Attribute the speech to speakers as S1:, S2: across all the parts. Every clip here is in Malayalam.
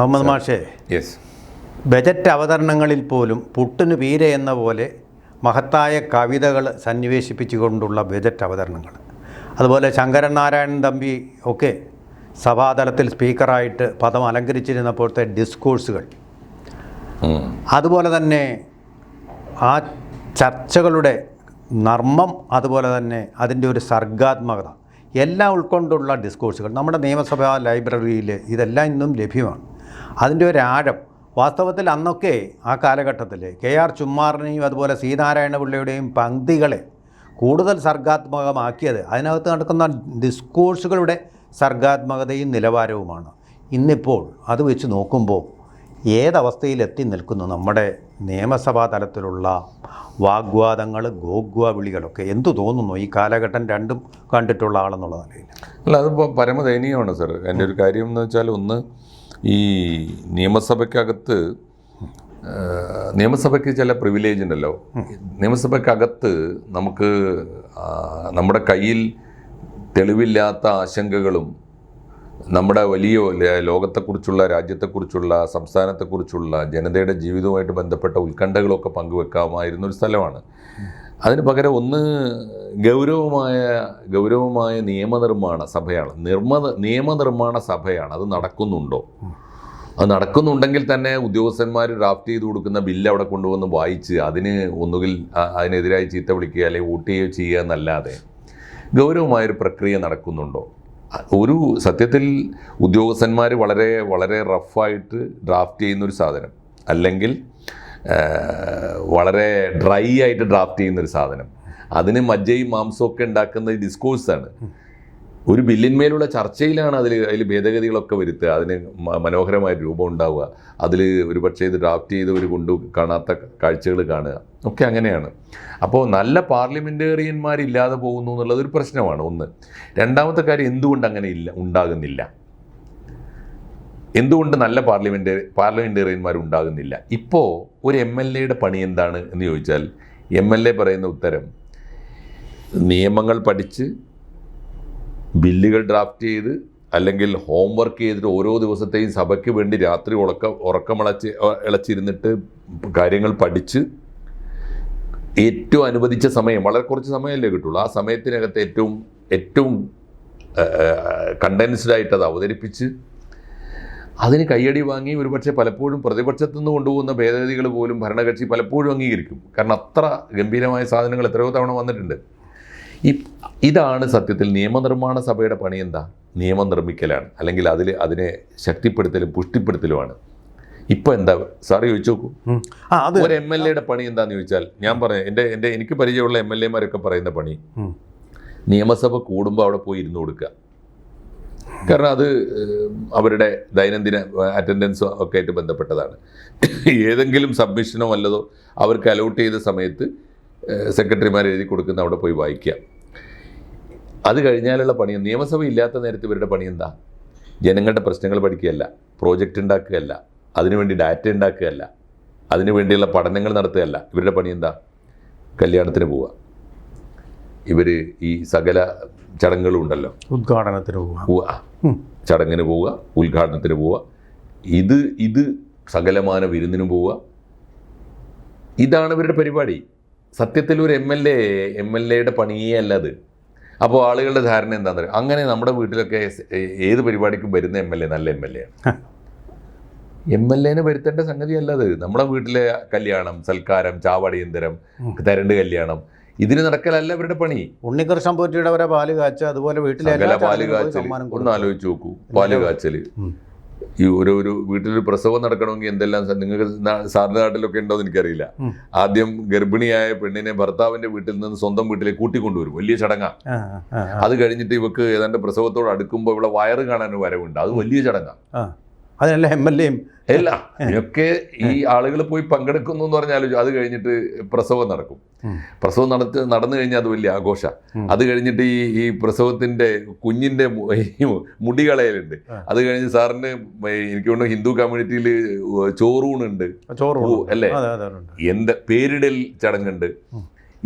S1: അഹമ്മദ് മാഷേ
S2: യെസ്
S1: ബജറ്റ് അവതരണങ്ങളിൽ പോലും പുട്ടിന് പീര എന്ന പോലെ മഹത്തായ കവിതകൾ സന്നിവേശിപ്പിച്ചുകൊണ്ടുള്ള ബജറ്റ് അവതരണങ്ങൾ. അതുപോലെ ശങ്കരൻ നാരായണൻ തമ്പി ഒക്കെ സഭാതലത്തിൽ സ്പീക്കറായിട്ട് പദം അലങ്കരിച്ചിരുന്നപ്പോഴത്തെ ഡിസ്കോഴ്സുകൾ. അതുപോലെ തന്നെ ആ ചർച്ചകളുടെ നർമ്മം അതുപോലെ തന്നെ അതിന്റെ ഒരു സർഗാത്മകത എല്ലാം ഉൾക്കൊണ്ടുള്ള ഡിസ്കോഴ്സുകൾ. നമ്മുടെ നിയമസഭാ ലൈബ്രറിയിൽ ഇതെല്ലാം ഇന്നും ലഭ്യമാണ്. അതിന്റെ ഒരു ആഴം. വാസ്തവത്തിൽ അന്നൊക്കെ ആ കാലഘട്ടത്തിൽ കെ ആർ ചുമ്മാറിനെയും അതുപോലെ ശ്രീനാരായണ പിള്ളയുടെയും പങ്ക്തികളെ കൂടുതൽ സർഗാത്മകമാക്കിയത് അതിനകത്ത് നടക്കുന്ന ഡിസ്കോഴ്സുകളുടെ സർഗാത്മകതയും നിലവാരവുമാണ്. ഇന്നിപ്പോൾ അത് വെച്ച് നോക്കുമ്പോൾ ഏതവസ്ഥയിലെത്തി നിൽക്കുന്നു നമ്മുടെ നിയമസഭാ തലത്തിലുള്ള വാഗ്വാദങ്ങൾ ഗോഗ്വാ വിളികളൊക്കെ എന്തു തോന്നുന്നു ഈ കാലഘട്ടം രണ്ടും കണ്ടിട്ടുള്ള ആളെന്നുള്ള നിലയിൽ?
S2: അല്ല അതിപ്പോൾ പരമദയനീയമാണ് സർ എന്റെ ഒരു കാര്യം എന്ന് വെച്ചാൽ ഒന്ന് ഈ നിയമസഭയ്ക്കകത്ത് നിയമസഭയ്ക്ക് ചില പ്രിവിലേജ് ഉണ്ടല്ലോ. നിയമസഭയ്ക്കകത്ത് നമുക്ക് നമ്മുടെ കയ്യിൽ തെളിവില്ലാത്ത ആശങ്കകളും നമ്മുടെ വലിയ ലോകത്തെക്കുറിച്ചുള്ള രാജ്യത്തെക്കുറിച്ചുള്ള സംസ്ഥാനത്തെക്കുറിച്ചുള്ള ജനതയുടെ ജീവിതവുമായിട്ട് ബന്ധപ്പെട്ട ഉത്കണ്ഠകളൊക്കെ പങ്കുവെക്കാമായിരുന്ന ഒരു സ്ഥലമാണ്. അതിന് പകരം ഒന്ന് ഗൗരവമായ ഗൗരവമായ നിയമനിർമ്മാണ സഭയാണ്. നിർമ്മ നിയമനിർമ്മാണ സഭയാണ്. അത് നടക്കുന്നുണ്ടോ? അത് നടക്കുന്നുണ്ടെങ്കിൽ തന്നെ ഉദ്യോഗസ്ഥന്മാർ ഡ്രാഫ്റ്റ് ചെയ്ത് കൊടുക്കുന്ന ബില്ല് അവിടെ കൊണ്ടുവന്ന് വായിച്ച് അതിന് ഒന്നുകിൽ അതിനെതിരായി ചീത്ത വിളിക്കുക അല്ലെങ്കിൽ വോട്ട് ചെയ്യുകയോ ചെയ്യുക എന്നല്ലാതെ ഗൗരവമായൊരു പ്രക്രിയ നടക്കുന്നുണ്ടോ? ഒരു സത്യത്തിൽ ഉദ്യോഗസ്ഥന്മാർ വളരെ വളരെ റഫായിട്ട് ഡ്രാഫ്റ്റ് ചെയ്യുന്നൊരു സാധനം. അല്ലെങ്കിൽ വളരെ ഡ്രൈ ആയിട്ട് ഡ്രാഫ്റ്റ് ചെയ്യുന്ന ഒരു സാധനം. അതിന് മജ്ജയും മാംസവും ഒക്കെ ഉണ്ടാക്കുന്ന ഡിസ്കോഴ്സാണ്. ഒരു ബില്ലിന്മേലുള്ള ചർച്ചയിലാണ് അതിൽ അതിൽ ഭേദഗതികളൊക്കെ വരുത്തുക. അതിന് മനോഹരമായ രൂപം ഉണ്ടാവുക. അതിൽ ഒരുപക്ഷെ ഇത് ഡ്രാഫ്റ്റ് ചെയ്ത് ഒരു കൊണ്ടു കാണാത്ത കാഴ്ചകൾ കാണുക. ഒക്കെ അങ്ങനെയാണ്. അപ്പോൾ നല്ല പാർലമെന്റേറിയന്മാരില്ലാതെ പോകുന്നു എന്നുള്ളത് ഒരു പ്രശ്നമാണ്. ഒന്ന്. രണ്ടാമത്തെ കാര്യം എന്തുകൊണ്ട് അങ്ങനെ ഇല്ല ഉണ്ടാകുന്നില്ല? എന്തുകൊണ്ട് നല്ല പാർലമെന്റ് പാർലമെന്റേറിയന്മാർ ഉണ്ടാകുന്നില്ല ഇപ്പോൾ ഒരു എം എൽ എയുടെ പണി എന്താണ് എന്ന് ചോദിച്ചാൽ എം എൽ എ പറയുന്ന ഉത്തരം നിയമങ്ങൾ പഠിച്ച് ബില്ലുകൾ ഡ്രാഫ്റ്റ് ചെയ്ത് അല്ലെങ്കിൽ ഹോംവർക്ക് ചെയ്തിട്ട് ഓരോ ദിവസത്തെയും സഭയ്ക്ക് വേണ്ടി രാത്രി ഉറക്ക ഉറക്കമിളച്ച് ഇളച്ചിരുന്നിട്ട് കാര്യങ്ങൾ പഠിച്ച് ഏറ്റവും അനുവദിച്ച സമയം വളരെ കുറച്ച് സമയമല്ലേ കിട്ടുള്ളൂ. ആ സമയത്തിനകത്ത് ഏറ്റവും ഏറ്റവും കണ്ടൻസ്ഡ് ആയിട്ട് അത് അവതരിപ്പിച്ച് അതിന് കയ്യടി വാങ്ങി ഒരുപക്ഷെ പലപ്പോഴും പ്രതിപക്ഷത്തു നിന്ന് കൊണ്ടുപോകുന്ന ഭേദഗതികൾ പോലും ഭരണകക്ഷി പലപ്പോഴും അംഗീകരിക്കും. കാരണം അത്ര ഗംഭീരമായ സാധനങ്ങൾ എത്രയോ തവണ വന്നിട്ടുണ്ട്. ഈ ഇതാണ് സത്യത്തിൽ നിയമനിർമ്മാണ സഭയുടെ പണി എന്താ? നിയമം നിർമ്മിക്കലാണ്. അല്ലെങ്കിൽ അതിൽ അതിനെ ശക്തിപ്പെടുത്തലും പുഷ്ടിപ്പെടുത്തലുമാണ്. ഇപ്പോൾ എന്താ? സാർ ചോദിച്ചു നോക്കൂ. ഒരു എം എൽ എയുടെ പണി എന്താണെന്ന് ചോദിച്ചാൽ ഞാൻ പറയാം എന്റെ എന്റെ എനിക്ക് പരിചയമുള്ള എം എൽ എമാരൊക്കെ പറയുന്ന പണി. നിയമസഭ കൂടുമ്പോൾ അവിടെ പോയി ഇരുന്ന് കൊടുക്കുക. കാരണം അത് അവരുടെ ദൈനംദിന അറ്റൻഡൻസോ ഒക്കെ ആയിട്ട് ബന്ധപ്പെട്ടതാണ്. ഏതെങ്കിലും സബ്മിഷനോ വല്ലതോ അവർക്ക് അലോട്ട് ചെയ്ത സമയത്ത് സെക്രട്ടറിമാർ എഴുതി കൊടുക്കുന്ന അവിടെ പോയി വായിക്കുക അത് കഴിഞ്ഞാലുള്ള പണി നിയമസഭ ഇല്ലാത്ത നേരത്ത് ഇവരുടെ പണി എന്താ? ജനങ്ങളുടെ പ്രശ്നങ്ങൾ പഠിക്കുകയല്ല പ്രോജക്റ്റ് ഉണ്ടാക്കുകയല്ല അതിനുവേണ്ടി ഡാറ്റ ഉണ്ടാക്കുകയല്ല അതിനുവേണ്ടിയുള്ള പഠനങ്ങൾ നടത്തുകയല്ല. ഇവരുടെ പണി എന്താ? കല്യാണത്തിന് പോവുക. ഇവർ ഈ സകല ചടങ്ങുകളും ഉണ്ടല്ലോ
S1: ഉദ്ഘാടനത്തിന്
S2: പോവുക. ചടങ്ങിന് പോവുക ഉദ്ഘാടനത്തിന് പോവുക. ഇത് ഇത് സകലമാന വിരുന്നിന് പോവുക. ഇതാണ് ഇവരുടെ പരിപാടി. സത്യത്തിൽ ഒരു M L A M L എയുടെ പണിയേ അല്ല അത്. അപ്പോൾ ആളുകളുടെ ധാരണ എന്താണെന്ന് പറയുക അങ്ങനെ നമ്മുടെ വീട്ടിലൊക്കെ ഏത് പരിപാടിക്കും വരുന്ന എം എൽ എ നല്ല എം എൽ എ ആണ്. എം എൽ എനെ വരുത്തേണ്ട സംഗതിയല്ല അത്. നമ്മുടെ വീട്ടിലെ കല്യാണം സൽക്കാരം ചാവടിയന്തരം തരണ്ട് കല്യാണം ഇതിന് നടക്കലല്ല ഇവരുടെ പണി.
S1: ഉണ്ണികൃഷ്ണൻ പോറ്റിയുടെ വരെ പാൽ കാച്ച അതുപോലെ വീട്ടിലെ പാൽ
S2: കാച്ചൽ ഒന്ന്. ആലോചിച്ച് നോക്കൂ പാൽ കാച്ചൽ
S1: ഉം.
S2: ഈ ഒരു ഒരു വീട്ടിലൊരു പ്രസവം നടക്കണമെങ്കിൽ എന്തെല്ലാം നിങ്ങൾക്ക് സാറിന്റെ നാട്ടിലൊക്കെ ഉണ്ടോ എന്ന് എനിക്കറിയില്ല. ആദ്യം ഗർഭിണിയായ പെണ്ണിനെ ഭർത്താവിന്റെ വീട്ടിൽ നിന്ന് സ്വന്തം വീട്ടിലേക്ക് കൂട്ടിക്കൊണ്ടുവരും. വലിയ ചടങ്ങാ. അത് കഴിഞ്ഞിട്ട് ഇവക്ക് ഏതാണ്ട് പ്രസവത്തോട് അടുക്കുമ്പോൾ ഇവിടെ വയറ് കാണാൻ വരവുണ്ട്. അത് വലിയ ചടങ്ങാ.
S1: അതിനല്ല എം എൽ എയും?
S2: അല്ല ഇതൊക്കെ ഈ ആളുകൾ പോയി പങ്കെടുക്കുന്നു എന്ന് പറഞ്ഞാൽ അത് കഴിഞ്ഞിട്ട് പ്രസവം നടക്കും. പ്രസവം നടത്തി നടന്നു കഴിഞ്ഞാൽ അത് വലിയ ആഘോഷ. അത് കഴിഞ്ഞിട്ട് ഈ ഈ പ്രസവത്തിന്റെ കുഞ്ഞിന്റെ മുടികളയലുണ്ട് ഈ മുടി കളയലുണ്ട് അത് കഴിഞ്ഞ് സാറിന് എനിക്ക് തോന്നുന്നു ഹിന്ദു കമ്മ്യൂണിറ്റിയിൽ ചോറൂണുണ്ട്.
S1: ചോറ്
S2: ഓ, അല്ലേ? എന്ത് പേരിടൽ ചടങ്ങുണ്ട്.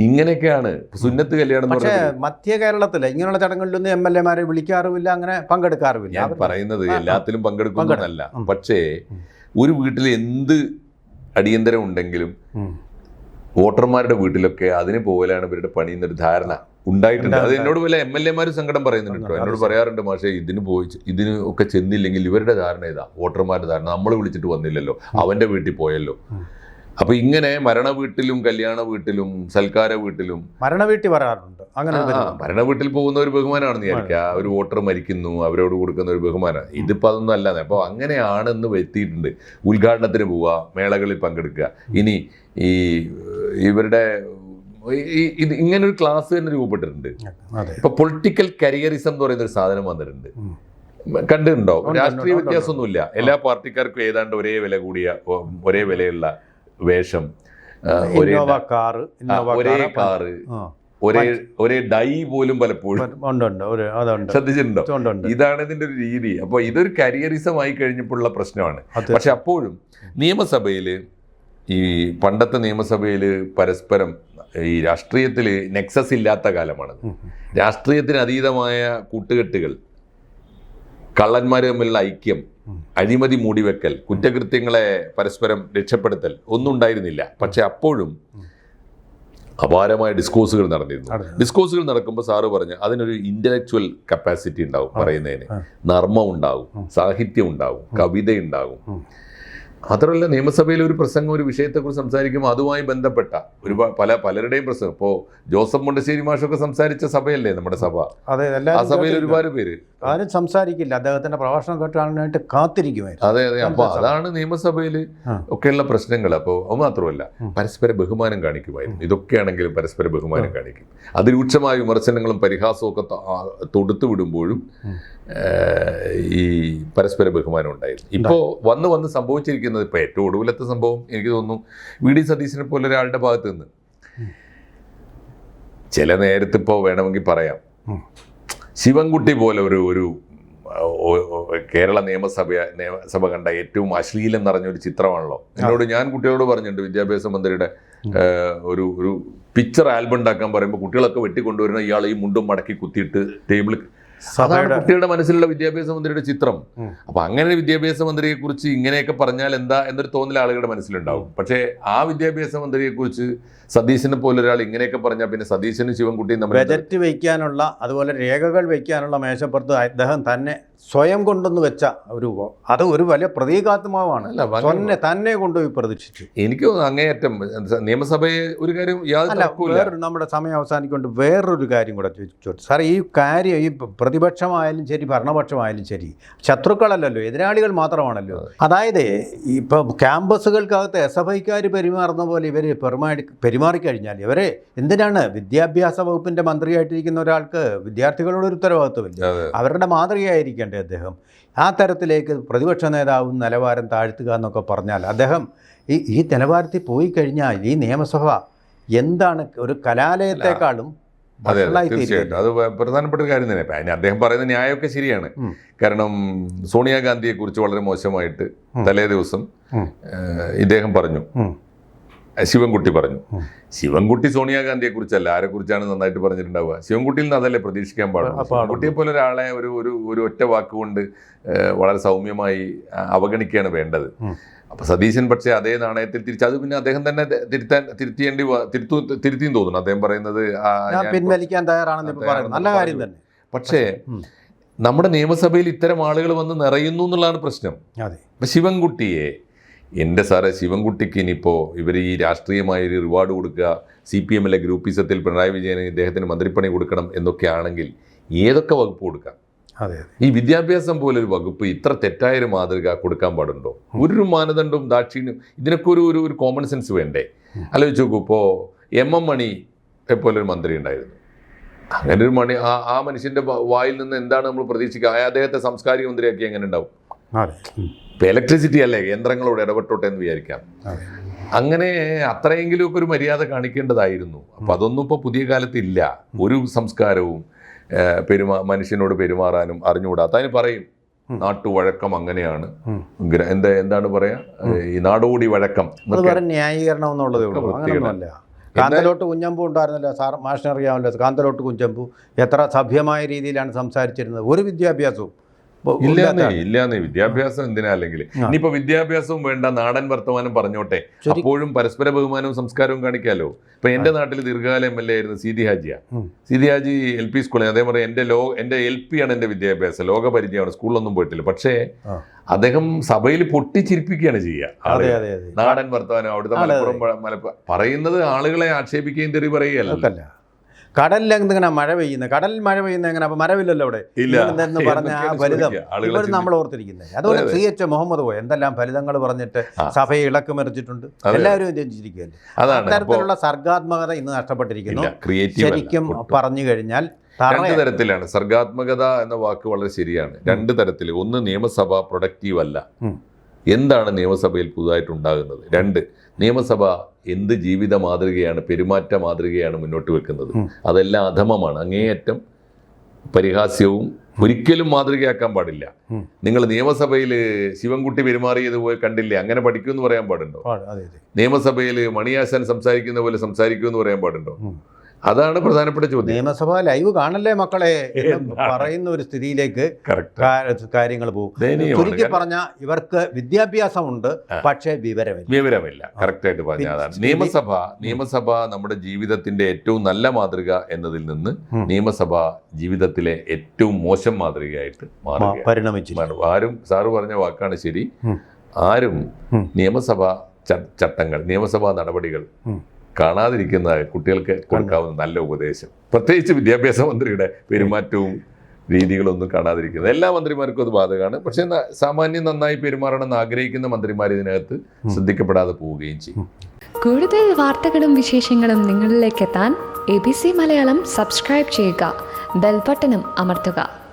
S2: ഇങ്ങനെയൊക്കെയാണ്. സുന്നത്ത് കല്യാണം
S1: പക്ഷേ മധ്യ കേരളത്തിൽ ഇങ്ങനെയുള്ള ചടങ്ങുകളിലൊന്നും എം എൽ എമാരെ വിളിക്കാറുമില്ല അങ്ങനെ പങ്കെടുക്കാറുമില്ല.
S2: ഞാൻ പറയുന്നത്. എല്ലാത്തിലും പങ്കെടുക്കുന്നതല്ല.
S1: പങ്കെടുക്കും.
S2: പക്ഷേ ഒരു വീട്ടിൽ എന്ത് അടിയന്തരം ഉണ്ടെങ്കിലും. വോട്ടർമാരുടെ വീട്ടിലൊക്കെ അതിന് പോകലാണ് ഇവരുടെ പണി എന്നൊരു ധാരണ ഉണ്ടായിട്ടുണ്ട്. അത് എന്നോട് പോലെ എം എൽ എമാരും സങ്കടം പറയുന്നുണ്ട് കേട്ടോ. എന്നോട് പറയാറുണ്ട് മാഷേ ഇതിന് പോയി ഇതിന് ഒക്കെ ചെന്നില്ലെങ്കിൽ ഇവരുടെ ധാരണ ഇതാ വോട്ടർമാരുടെ ധാരണ. നമ്മൾ വിളിച്ചിട്ട് വന്നില്ലല്ലോ. അവന്റെ വീട്ടിൽ പോയല്ലോ. അപ്പൊ ഇങ്ങനെ മരണ വീട്ടിലും കല്യാണ വീട്ടിലും സൽക്കാര വീട്ടിലും
S1: മരണ വീട്ടിൽ പറയാറുണ്ട് അങ്ങനെ
S2: മരണ വീട്ടിൽ പോകുന്ന ഒരു ബഹുമാനമാണെന്ന് വിചാരിക്കുക. ഒരു വോട്ടർ മരിക്കുന്നു അവരോട് കൊടുക്കുന്ന ഒരു ബഹുമാനം ഇതിപ്പോ അതൊന്നും അല്ലാതെ. അപ്പോൾ അങ്ങനെയാണെന്ന് വരുത്തിയിട്ടുണ്ട്. ഉദ്ഘാടനത്തിന് പോവുക മേളകളിൽ പങ്കെടുക്കുക. ഇനി ഈ ഇവരുടെ ഇത് ഇങ്ങനെ ഒരു ക്ലാസ് തന്നെ രൂപപ്പെട്ടിട്ടുണ്ട്. ഇപ്പൊ പൊളിറ്റിക്കൽ കരിയറിസം എന്ന് പറയുന്ന ഒരു സാധനം വന്നിട്ടുണ്ട്. കണ്ടിട്ടുണ്ടോ? രാഷ്ട്രീയ. വ്യത്യാസമൊന്നുമില്ല. എല്ലാ പാർട്ടിക്കാർക്കും ഏതാണ്ട് ഒരേ വില കൂടിയ ഒരേ വിലയുള്ള വേഷം. ഒരേ
S1: കാറ്
S2: ഒരേ
S1: കാറ് ആ.
S2: ഒരേ ഒരേ ഡൈ പോലും പലപ്പോഴും. ശ്രദ്ധിച്ചിട്ടുണ്ടോ? ഇതാണ് ഇതിന്റെ ഒരു രീതി. അപ്പോൾ ഇതൊരു കരിയറിസം ആയി കഴിഞ്ഞപ്പോഴുള്ള പ്രശ്നമാണ്. പക്ഷെ അപ്പോഴും നിയമസഭയിൽ ഈ പണ്ടത്തെ നിയമസഭയിൽ പരസ്പരം ഈ രാഷ്ട്രീയത്തിൽ നെക്സസ് ഇല്ലാത്ത കാലമാണ്. രാഷ്ട്രീയത്തിന് അതീതമായ കൂട്ടുകെട്ടുകൾ കള്ളന്മാർ തമ്മിലുള്ള ഐക്യം. അഴിമതി മൂടിവെക്കൽ കുറ്റകൃത്യങ്ങളെ പരസ്പരം രക്ഷപ്പെടുത്തൽ ഒന്നും ഉണ്ടായിരുന്നില്ല. പക്ഷെ അപ്പോഴും അപാരമായ ഡിസ്കോഴ്സുകൾ നടന്നിരുന്നു.
S1: നടന്നു.
S2: ഡിസ്കോഴ്സുകൾ നടക്കുമ്പോൾ സാറ് പറഞ്ഞു അതിനൊരു ഇന്റലക്ച്വൽ കപ്പാസിറ്റി ഉണ്ടാവും പറയുന്നതിന്. നർമ്മം ഉണ്ടാവും സാഹിത്യം ഉണ്ടാവും കവിത ഉണ്ടാവും. മാത്രമല്ല നിയമസഭയിൽ ഒരു പ്രസംഗം ഒരു വിഷയത്തെക്കുറിച്ച് സംസാരിക്കുമ്പോൾ അതുമായി ബന്ധപ്പെട്ട ഒരു പല പലരുടെയും പ്രസംഗം. ഇപ്പോൾ ജോസഫ് മുണ്ടശ്ശേരി മാഷൊക്കെ സംസാരിച്ച സഭയല്ലേ നമ്മുടെ സഭ?
S1: അതെ
S2: ആ സഭയിൽ. ഒരുപാട് പേര്.
S1: ആരും സംസാരിക്കില്ല. അദ്ദേഹത്തിന്റെ പ്രഭാഷണം കേട്ടാനായിട്ട് കാത്തിരിക്കുമായിരുന്നു
S2: അതെ അതെ. അപ്പൊ അതാണ് നിയമസഭയിൽ. ഒക്കെയുള്ള പ്രശ്നങ്ങൾ. അപ്പോൾ അത് മാത്രമല്ല. പരസ്പര ബഹുമാനം കാണിക്കുമായിരുന്നു ഇതൊക്കെയാണെങ്കിലും പരസ്പര ബഹുമാനം കാണിക്കും. അതിരൂക്ഷമായ വിമർശനങ്ങളും പരിഹാസവും ഒക്കെ തൊടുത്തു വിടുമ്പോഴും ഈ പരസ്പര ബഹുമാനം ഉണ്ടായിരുന്നു. ഇപ്പോൾ വന്ന് വന്ന് സംഭവിച്ചിരിക്കുന്നത് ഇപ്പോൾ ഏറ്റവും ഒടുവിലത്തെ സംഭവം എനിക്ക് തോന്നുന്നു വി ഡി സതീശനെ പോലെ ഒരാളുടെ ഭാഗത്ത് നിന്ന്. ചില നേരത്ത് ഇപ്പോൾ വേണമെങ്കിൽ പറയാം. ശിവൻകുട്ടി പോലെ ഒരു ഒരു കേരള നിയമസഭ നിയമസഭ കണ്ട ഏറ്റവും അശ്ലീലം നിറഞ്ഞ ഒരു ചിത്രമാണല്ലോ. എന്നോട് ഞാൻ കുട്ടികളോട് പറഞ്ഞിട്ടുണ്ട് വിദ്യാഭ്യാസ മന്ത്രിയുടെ ഒരു ഒരു പിക്ചർ ആൽബം ഉണ്ടാക്കാൻ പറയുമ്പോൾ കുട്ടികളൊക്കെ വെട്ടിക്കൊണ്ടുവരുന്ന ഇയാൾ ഈ മുണ്ടും മടക്കി കുത്തിയിട്ട് ടേബിൾ അതാണ് കുട്ടികളുടെ മനസ്സിലുള്ള വിദ്യാഭ്യാസ മന്ത്രിയുടെ ചിത്രം. അപ്പൊ അങ്ങനെ ഒരു വിദ്യാഭ്യാസ മന്ത്രിയെ കുറിച്ച് ഇങ്ങനെയൊക്കെ പറഞ്ഞാൽ എന്താ എന്നൊരു തോന്നൽ ആളുകളുടെ മനസ്സിലുണ്ടാവും പക്ഷേ ആ വിദ്യാഭ്യാസ മന്ത്രിയെ കുറിച്ച് സതീശനെ പോലെ ഒരാൾ ഇങ്ങനെയൊക്കെ പറഞ്ഞാൽ പിന്നെ സതീശനും ശിവൻകുട്ടിയും
S1: ബജറ്റ് വയ്ക്കാനുള്ള അതുപോലെ രേഖകൾ വയ്ക്കാനുള്ള മേശപ്പുറത്ത് അദ്ദേഹം തന്നെ സ്വയം കൊണ്ടെന്ന് വെച്ച ഒരു അത് ഒരു വലിയ പ്രതീകാത്മാവാണ്
S2: അല്ല,
S1: തന്നെ തന്നെ കൊണ്ടുപോയി പ്രതീക്ഷിച്ചു
S2: എനിക്ക് അങ്ങേയറ്റം നിയമസഭയെ ഒരു കാര്യം
S1: വേറൊരു നമ്മുടെ സമയം അവസാനിക്കൊണ്ട് വേറൊരു കാര്യം കൂടെ ചോദിച്ചു സാർ ഈ കാര്യം ഈ പ്രതിപക്ഷമായാലും ശരി ഭരണപക്ഷമായാലും ശരി ശത്രുക്കളല്ലല്ലോ എതിരാളികൾ മാത്രമാണല്ലോ. അതായത് ഇപ്പം ക്യാമ്പസുകൾക്കകത്ത് എസ് എഫ് ഐക്കാർ പെരുമാറുന്ന പോലെ ഇവർ പെരുമാറി പെരുമാറിക്കഴിഞ്ഞാൽ ഇവരെ എന്തിനാണ് വിദ്യാഭ്യാസ വകുപ്പിന്റെ മന്ത്രിയായിട്ടിരിക്കുന്ന ഒരാൾക്ക് വിദ്യാർത്ഥികളോട് ഒരു ഉത്തരവാദിത്വമില്ല?
S2: അവരുടെ
S1: അവരുടെ മാതൃകയായിരിക്കേണ്ടേ അദ്ദേഹം? ആ തരത്തിലേക്ക് പ്രതിപക്ഷ നേതാവും നിലവാരം താഴ്ത്തുക എന്നൊക്കെ പറഞ്ഞാൽ അദ്ദേഹം ഈ ഈ നിലവാരത്തിൽ പോയി കഴിഞ്ഞാൽ ഈ നിയമസഭ എന്താണ് ഒരു കലാലയത്തെക്കാളും
S2: അതെ തീർച്ചയായിട്ടും. അത് പ്രധാനപ്പെട്ട ഒരു കാര്യം തന്നെ അതിന് അദ്ദേഹം പറയുന്ന ന്യായമൊക്കെ ശരിയാണ്. കാരണം സോണിയാഗാന്ധിയെ കുറിച്ച് വളരെ മോശമായിട്ട് തലേ ദിവസം ഇദ്ദേഹം പറഞ്ഞു. ശിവൻകുട്ടി പറഞ്ഞു. ശിവൻകുട്ടി സോണിയാഗാന്ധിയെ കുറിച്ചല്ല ആരെ കുറിച്ചാണ് നന്നായിട്ട് പറഞ്ഞിട്ടുണ്ടാവുക? ശിവൻകുട്ടിയിൽ നിന്ന് അതല്ലേ പ്രതീക്ഷിക്കാൻ പാടുള്ളൂ?
S1: കുട്ടിയെ
S2: ശിവൻകുട്ടിയെ പോലെ ഒരാളെ ഒരു ഒരു ഒരു ഒറ്റ വാക്കുകൊണ്ട് വളരെ സൗമ്യമായി അവഗണിക്കുകയാണ് വേണ്ടത്. അപ്പൊ സതീശൻ പക്ഷേ അതേ നാണയത്തിൽ തിരിച്ച് അത് പിന്നെ അദ്ദേഹം തന്നെ തിരുത്താൻ തിരുത്തിയേണ്ടി തിരുത്തു തിരുത്തിയും തോന്നുന്നു. അദ്ദേഹം പറയുന്നത്
S1: പിൻവലിക്കാൻ തയ്യാറാണെന്ന് നല്ല കാര്യം തന്നെ.
S2: പക്ഷേ നമ്മുടെ നിയമസഭയിൽ ഇത്തരം ആളുകൾ വന്ന് നിറയുന്നു എന്നുള്ളതാണ് പ്രശ്നം.
S1: അതെ.
S2: ശിവൻകുട്ടിയെ എന്റെ സാറേ ശിവൻകുട്ടിക്ക് ഇനിയിപ്പോൾ ഇവർ ഈ രാഷ്ട്രീയമായ ഒരു റിവാർഡ് കൊടുക്കുക സി പി എമ്മിലെ ഗ്രൂപ്പിസത്തിൽ പിണറായി വിജയന് ഇദ്ദേഹത്തിന് മന്ത്രിപ്പണി കൊടുക്കണം എന്നൊക്കെ ആണെങ്കിൽ ഏതൊക്കെ വകുപ്പ് കൊടുക്കാം?
S1: അതെ
S2: ഈ വിദ്യാഭ്യാസം പോലൊരു വകുപ്പ് ഇത്ര തെറ്റായ ഒരു മാതൃക കൊടുക്കാൻ പാടുണ്ടോ? ഒരു മാനദണ്ഡവും ദാക്ഷിണ്യം ഇതിനൊക്കെ ഒരു ഒരു ഒരു കോമൺ സെൻസ് വേണ്ടേ? ആലോചിച്ച് നോക്കൂ ഇപ്പോൾ എം എം മണി പോലൊരു മന്ത്രി ഉണ്ടായിരുന്നു. അങ്ങനെ ഒരു മണി ആ ആ മനുഷ്യന്റെ വായിൽ നിന്ന് എന്താണ് നമ്മൾ പ്രതീക്ഷിക്കുക? അദ്ദേഹത്തെ സാംസ്കാരിക മന്ത്രിയാക്കി എങ്ങനെ ഉണ്ടാവും. ഇപ്പൊ ഇലക്ട്രിസിറ്റി അല്ലേ? യന്ത്രങ്ങളോട് ഇടപെട്ടോട്ടെ എന്ന് വിചാരിക്കാം. അങ്ങനെ അത്രയെങ്കിലും ഒക്കെ ഒരു മര്യാദ കാണിക്കേണ്ടതായിരുന്നു. അപ്പം അതൊന്നും ഇപ്പോൾ പുതിയ കാലത്തില്ല. ഒരു സംസ്കാരവും പെരുമാ മനുഷ്യനോട് പെരുമാറാനും അറിഞ്ഞുകൂടാത്ത അതിന് പറയും. നാട്ടുവഴക്കം അങ്ങനെയാണ്. എന്താ എന്താണ് പറയാ? ഈ നാടോടി വഴക്കം
S1: ന്യായീകരണം എന്നുള്ളതേ ഉള്ളൂ. അങ്ങനെയൊന്നുമല്ല കാന്തലോട്ട് കുഞ്ഞമ്പു ഉണ്ടായിരുന്നല്ലോ. സാർ മാഷിനറിയാമല്ലോ കാന്തലോട്ട് കുഞ്ഞമ്പു എത്ര സഭ്യമായ രീതിയിലാണ് സംസാരിച്ചിരുന്നത്. ഒരു വിദ്യാഭ്യാസവും
S2: ഇല്ലാന്നേ ഇല്ലാന്നേ വിദ്യാഭ്യാസം എന്തിനാ അല്ലെങ്കിൽ? ഇനിയിപ്പോ വിദ്യാഭ്യാസവും വേണ്ട നാടൻ വർത്തമാനം പറഞ്ഞോട്ടെ. അപ്പോഴും പരസ്പര ബഹുമാനവും സംസ്കാരവും കാണിക്കാലോ? ഇപ്പൊ എന്റെ നാട്ടിൽ ദീർഘകാല എം എൽ എ ആയിരുന്നു സീതി ഹാജിയ. സീതി ഹാജി എൽ പി സ്കൂളിൽ അതേപോലെ എന്റെ ലോ എന്റെ എൽ പി ആണ് എന്റെ വിദ്യാഭ്യാസം. ലോക പരിചയമാണ് സ്കൂളിലൊന്നും പോയിട്ടില്ല. പക്ഷേ അദ്ദേഹം സഭയിൽ പൊട്ടിച്ചിരിപ്പിക്കുകയാണ് ചെയ്യുക. നാടൻ വർത്തമാനം അവിടുത്തെ മലപ്പുറം മലപ്പുറം പറയുന്നത് ആളുകളെ ആക്ഷേപിക്കുകയും തെറി പറയുകയല്ല.
S1: കടലിൽ എന്തെങ്കിലും മഴ പെയ്യുന്നത് കടലിൽ മഴ പെയ്യുന്ന എങ്ങനെ? അപ്പൊ മരവില്ലല്ലോ അവിടെ. എന്ന് പറഞ്ഞ ആ ഫലിതം.
S2: ഇവിടെ
S1: ഇപ്പോഴും നമ്മൾ ഓർത്തിരിക്കുന്നത്. അതുപോലെ
S2: അതെ,
S1: സി എച്ച് മുഹമ്മദ് പോയി. എന്തെല്ലാം ഫലിതങ്ങൾ പറഞ്ഞിട്ട് സഭയെ ഇളക്കുമറിച്ചിട്ടുണ്ട്. എല്ലാവരും രചിച്ചിരിക്കുകയല്ലേ അത്തരത്തിലുള്ള സർഗാത്മകത ഇന്ന് നഷ്ടപ്പെട്ടിരിക്കുന്നു. ശരിക്കും പറഞ്ഞു കഴിഞ്ഞാൽ
S2: രണ്ട് തരത്തിലാണ്. സർഗാത്മകത എന്ന വാക്ക് വളരെ ശരിയാണ്. രണ്ട് തരത്തിൽ. ഒന്ന് നിയമസഭ പ്രൊഡക്റ്റീവ് അല്ല. എന്താണ് നിയമസഭയിൽ പുതുതായിട്ട് ഉണ്ടാകുന്നത് രണ്ട് നിയമസഭ എന്ത് ജീവിത മാതൃകയാണ് പെരുമാറ്റ മാതൃകയാണ് മുന്നോട്ട് വെക്കുന്നത്? അതെല്ലാം അധമമാണ്. അങ്ങേയറ്റം പരിഹാസ്യവും ഒരിക്കലും മാതൃകയാക്കാൻ പാടില്ല. നിങ്ങൾ നിയമസഭയിൽ ശിവൻകുട്ടി പെരുമാറിയത് പോയി കണ്ടില്ലേ? അങ്ങനെ പഠിക്കുമെന്ന് പറയാൻ പാടുണ്ടോ? നിയമസഭയിൽ മണിയാശാൻ സംസാരിക്കുന്ന പോലെ സംസാരിക്കുമെന്ന് പറയാൻ പാടുണ്ടോ. അതാണ് പ്രധാനപ്പെട്ട ചോദ്യം.
S1: നിയമസഭ ലൈവ് കാണല്ലേ മക്കളെ? പറയുന്ന ഒരു സ്ഥിതിയിലേക്ക് കാര്യങ്ങൾ പോകും. ചുരുക്കി പറഞ്ഞ ഇവർക്ക് വിദ്യാഭ്യാസമുണ്ട്
S2: ഉണ്ട്
S1: പക്ഷേ വിവരമില്ല.
S2: വിവരമില്ല. കറക്റ്റായിട്ട് പറഞ്ഞ അതാണ് നിയമസഭ നിയമസഭ നമ്മുടെ ജീവിതത്തിന്റെ ഏറ്റവും നല്ല മാതൃക എന്നതിൽ നിന്ന് നിയമസഭ ജീവിതത്തിലെ ഏറ്റവും മോശം മാതൃകയായിട്ട്
S1: പരിണമിച്ചു
S2: ആരും സാറ് പറഞ്ഞ വാക്കാണ് ശരി. ആരും നിയമസഭ ചട്ടങ്ങൾ നിയമസഭാ നടപടികൾ. കാണാതിരിക്കുന്ന കുട്ടികൾക്ക് കൊടുക്കാവുന്ന നല്ല ഉപദേശം. പ്രത്യേകിച്ച് വിദ്യാഭ്യാസ മന്ത്രിയുടെ പെരുമാറ്റവും രീതികളൊന്നും കാണാതിരിക്കുന്നത്. എല്ലാ മന്ത്രിമാർക്കും അത് ബാധകമാണ്. പക്ഷേ സാമാന്യം നന്നായി പെരുമാറണം എന്ന് ആഗ്രഹിക്കുന്ന മന്ത്രിമാർ ഇതിനകത്ത് ശ്രദ്ധിക്കപ്പെടാതെ പോവുകയും ചെയ്യും.
S3: കൂടുതൽ വാർത്തകളും വിശേഷങ്ങളും നിങ്ങളിലേക്ക് എത്താൻ A B C Malayalam subscribe ചെയ്യുക. ബെൽബട്ടനും അമർത്തുക.